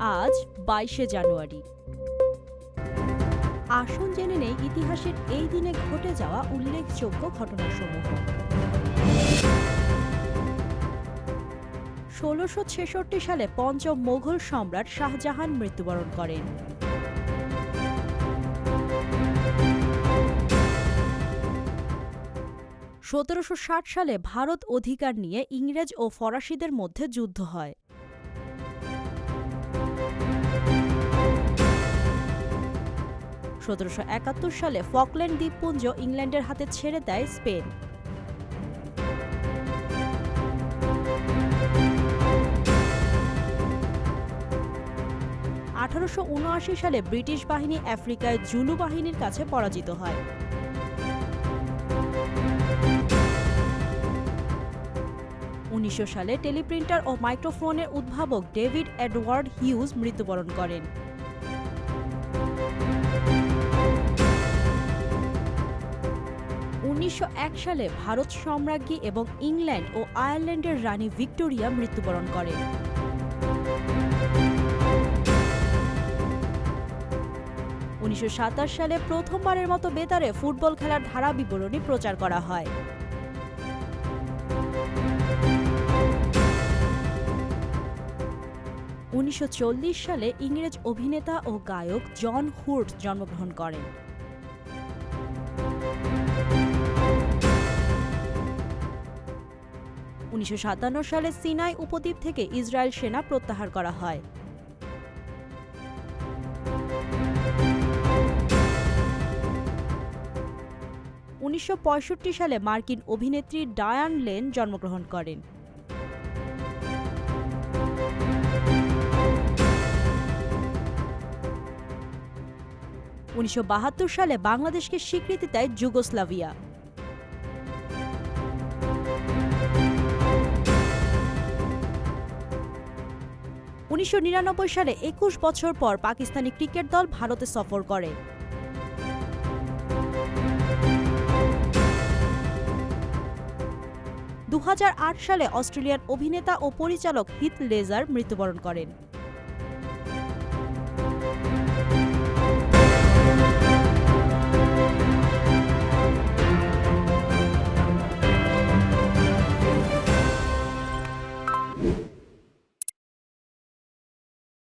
আজ বাইশে জানুয়ারি। আসন জেনে নেই ইতিহাসের এই দিনে ঘটে যাওয়া উল্লেখযোগ্য ঘটনাসমূহ। ষোলোশো ছেষট্টি সালে পঞ্চম মোগল সম্রাট শাহজাহান মৃত্যুবরণ করেন। সতেরোশো ষাট সালে ভারত অধিকার নিয়ে ইংরেজ ও ফরাসিদের মধ্যে যুদ্ধ হয়। সতেরোশো একাত্তর সালে ফকল্যান্ড দ্বীপপুঞ্জ ইংল্যান্ডের হাতে ছেড়ে দেয় স্পেন। আঠারোশো উনআশি সালে ব্রিটিশ বাহিনী আফ্রিকায় জুলু বাহিনীর কাছে পরাজিত হয়। উনিশশো সালে টেলিপ্রিন্টার ও মাইক্রোফোনের উদ্ভাবক ডেভিড এডওয়ার্ড হিউজ মৃত্যুবরণ করেন। উনিশশো এক সালে ভারত সম্রাজ্ঞী এবং ইংল্যান্ড ও আয়ারল্যান্ডের রানী ভিক্টোরিয়া মৃত্যুবরণ করেন। উনিশশো সাতাশ সালে প্রথমবারের মতো বেতারে ফুটবল খেলার ধারা বিবরণী প্রচার করা হয়। উনিশশো চল্লিশ সালে ইংরেজ অভিনেতা ও গায়ক জন হুর্ট জন্মগ্রহণ করেন। উনিশশো সাতান্ন সালে সিনাই উপদ্বীপ থেকে ইসরায়েল সেনা প্রত্যাহার করা হয়। উনিশশো পঁয়ষট্টি সালে মার্কিন অভিনেত্রী ডায়ান লেন জন্মগ্রহণ করেন। উনিশশো বাহাত্তর সালে বাংলাদেশকে স্বীকৃতি দেয় যুগোস্লাভিয়া। উনিশশো নিরানব্বই সালে একুশ বছর পর পাকিস্তানি ক্রিকেট দল ভারতে সফর করে। দু হাজার আট সালে অস্ট্রেলিয়ার অভিনেতা ও পরিচালক হিথ লেজার মৃত্যুবরণ করেন।